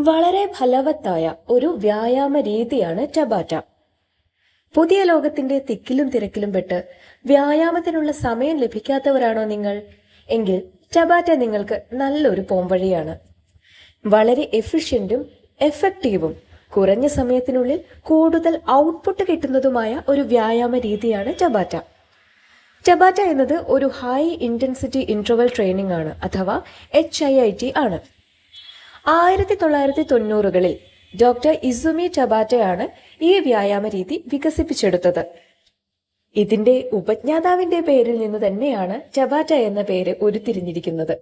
വളരെ ഫലവത്തായ ഒരു വ്യായാമ രീതിയാണ് ടബാറ്റ പുതിയ ലോകത്തിന്റെ തിക്കിലും തിരക്കിലും പെട്ട് വ്യായാമത്തിനുള്ള സമയം ലഭിക്കാത്തവരാണോ നിങ്ങൾ? എങ്കിൽ ടബാറ്റ നിങ്ങൾക്ക് നല്ലൊരു പോംവഴിയാണ്. വളരെ എഫിഷ്യന്റും എഫക്റ്റീവും കുറഞ്ഞ സമയത്തിനുള്ളിൽ കൂടുതൽ ഔട്ട്പുട്ട് കിട്ടുന്നതുമായ ഒരു വ്യായാമ രീതിയാണ് ടബാറ്റ ടബാറ്റ എന്നത് ഒരു ഹൈ ഇന്റൻസിറ്റി ഇന്റർവൽ ട്രെയിനിങ് ആണ് അഥവാ എച്ച് ഐ ഐ ടി ആണ്. ആയിരത്തി തൊള്ളായിരത്തി തൊണ്ണൂറുകളിൽ ഡോക്ടർ ഇസുമി ടബാറ്റയാണ് ഈ വ്യായാമ രീതി വികസിപ്പിച്ചെടുത്തത്. ഇതിന്റെ ഉപജ്ഞാതാവിന്റെ പേരിൽ നിന്ന് തന്നെയാണ് ടബാറ്റ എന്ന പേര് ഉരുത്തിരിഞ്ഞിരിക്കുന്നത്.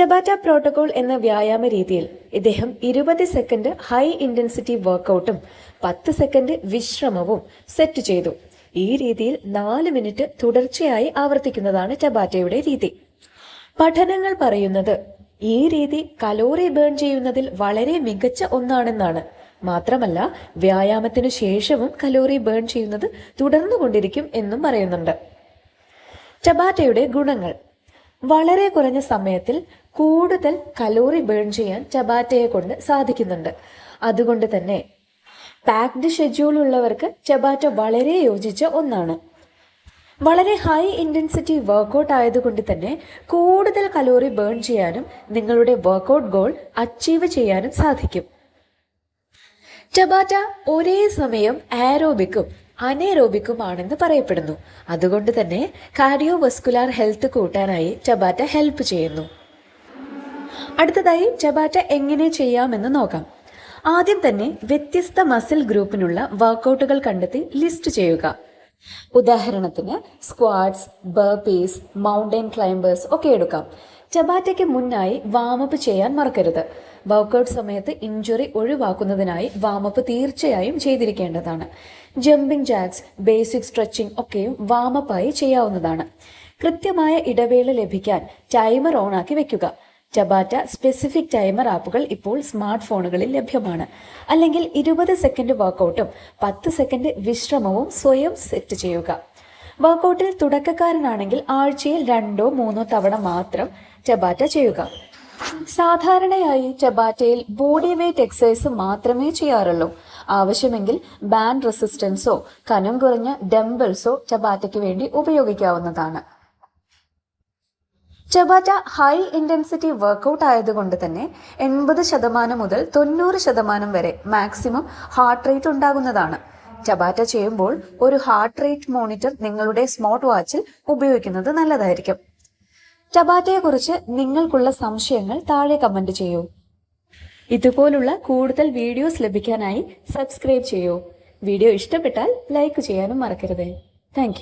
ടബാറ്റ പ്രോട്ടോകോൾ എന്ന വ്യായാമ രീതിയിൽ ഇദ്ദേഹം ഇരുപത് സെക്കൻഡ് ഹൈ ഇന്റൻസിറ്റി വർക്കൗട്ടും പത്ത് സെക്കൻഡ് വിശ്രമവും സെറ്റ് ചെയ്തു. ഈ രീതിയിൽ നാല് മിനിറ്റ് തുടർച്ചയായി ആവർത്തിക്കുന്നതാണ് ടബാറ്റയുടെ രീതി. പഠനങ്ങൾ പറയുന്നത് ഈ രീതി കലോറി ബേൺ ചെയ്യുന്നതിൽ വളരെ മികച്ച ഒന്നാണെന്നാണ്. മാത്രമല്ല വ്യായാമത്തിനു ശേഷവും കലോറി ബേൺ ചെയ്യുന്നത് തുടർന്നുകൊണ്ടിരിക്കും എന്നും പറയുന്നുണ്ട്. ടബാറ്റയുടെ ഗുണങ്ങൾ. വളരെ കുറഞ്ഞ സമയത്തിൽ കൂടുതൽ കലോറി ബേൺ ചെയ്യാൻ ചബാറ്റയെ കൊണ്ട് സാധിക്കുന്നുണ്ട്. അതുകൊണ്ട് തന്നെ പാക്ഡ് ഷെഡ്യൂൾ ഉള്ളവർക്ക് ചബാറ്റ വളരെ യോജിച്ച ഒന്നാണ്. വളരെ ഹൈ ഇന്റൻസിറ്റി വർക്കൗട്ട് ആയതുകൊണ്ട് തന്നെ കൂടുതൽ കലോറി ബേൺ ചെയ്യാനും നിങ്ങളുടെ വർക്കൗട്ട് ഗോൾ അച്ചീവ് ചെയ്യാനും സാധിക്കും. ടബാറ്റ ഒരേ സമയം ആരോബിക്കും അനേറോബിക്കും ആണെന്ന് പറയപ്പെടുന്നു. അതുകൊണ്ട് തന്നെ കാർഡിയോ വസ്കുലാർ ഹെൽത്ത് കൂട്ടാനായി ടബാറ്റ ഹെൽപ്പ് ചെയ്യുന്നു. അടുത്തതായി ടബാറ്റ എങ്ങനെ ചെയ്യാമെന്ന് നോക്കാം. ആദ്യം തന്നെ വ്യത്യസ്ത മസിൽ ഗ്രൂപ്പിനുള്ള വർക്കൗട്ടുകൾ കണ്ടെത്തി ലിസ്റ്റ് ചെയ്യുക. ഉദാഹരണത്തിന് സ്ക്വാഡ്സ് ബർപീസ് മൗണ്ടൻ ക്ലൈംബേഴ്സ് ഒക്കെ എടുക്കാം. ചബാറ്റയ്ക്ക് മുന്നായി വാമപ്പ് ചെയ്യാൻ മറക്കരുത്. വർക്കൗട്ട് സമയത്ത് ഇഞ്ചുറി ഒഴിവാക്കുന്നതിനായി വാമപ്പ് തീർച്ചയായും ചെയ്തിരിക്കേണ്ടതാണ്. ജമ്പിംഗ് ജാക്സ് ബേസിക് സ്ട്രെച്ചിങ് ഒക്കെയും വാമപ്പായി ചെയ്യാവുന്നതാണ്. കൃത്യമായ ഇടവേള ലഭിക്കാൻ ടൈമർ ഓണാക്കി വെക്കുക. ടബാറ്റ സ്പെസിഫിക് ടൈമർ ആപ്പുകൾ ഇപ്പോൾ സ്മാർട്ട് ഫോണുകളിൽ ലഭ്യമാണ്. അല്ലെങ്കിൽ ഇരുപത് സെക്കൻഡ് വർക്കൗട്ടും പത്ത് സെക്കൻഡ് വിശ്രമവും സ്വയം സെറ്റ് ചെയ്യുക. വർക്കൗട്ടിൽ തുടക്കക്കാരനാണെങ്കിൽ ആഴ്ചയിൽ രണ്ടോ മൂന്നോ തവണ മാത്രം ടബാറ്റ ചെയ്യുക. സാധാരണയായി ടബാറ്റയിൽ ബോഡി വെയ്റ്റ് എക്സസൈസ് മാത്രമേ ചെയ്യാറുള്ളൂ. ആവശ്യമെങ്കിൽ ബാൻഡ് റെസിസ്റ്റൻസോ കനം കുറഞ്ഞ ഡംബിൾസോ ടബാറ്റയ്ക്ക് വേണ്ടി ഉപയോഗിക്കാവുന്നതാണ്. ചബാറ്റ ഹൈ ഇന്റൻസിറ്റി വർക്കൗട്ട് ആയതുകൊണ്ട് തന്നെ എൺപത് ശതമാനം മുതൽ തൊണ്ണൂറ് ശതമാനം വരെ മാക്സിമം ഹാർട്ട് റേറ്റ് ഉണ്ടാകുന്നതാണ്. ചബാറ്റ ചെയ്യുമ്പോൾ ഒരു ഹാർട്ട് റേറ്റ് മോണിറ്റർ നിങ്ങളുടെ സ്മാർട്ട് വാച്ചിൽ ഉപയോഗിക്കുന്നത് നല്ലതായിരിക്കും. ടബാറ്റയെക്കുറിച്ച് നിങ്ങൾക്കുള്ള സംശയങ്ങൾ താഴെ കമന്റ് ചെയ്യൂ. ഇതുപോലുള്ള കൂടുതൽ വീഡിയോസ് ലഭിക്കാനായി സബ്സ്ക്രൈബ് ചെയ്യൂ. വീഡിയോ ഇഷ്ടപ്പെട്ടാൽ ലൈക്ക് ചെയ്യാനും മറക്കരുത്. താങ്ക്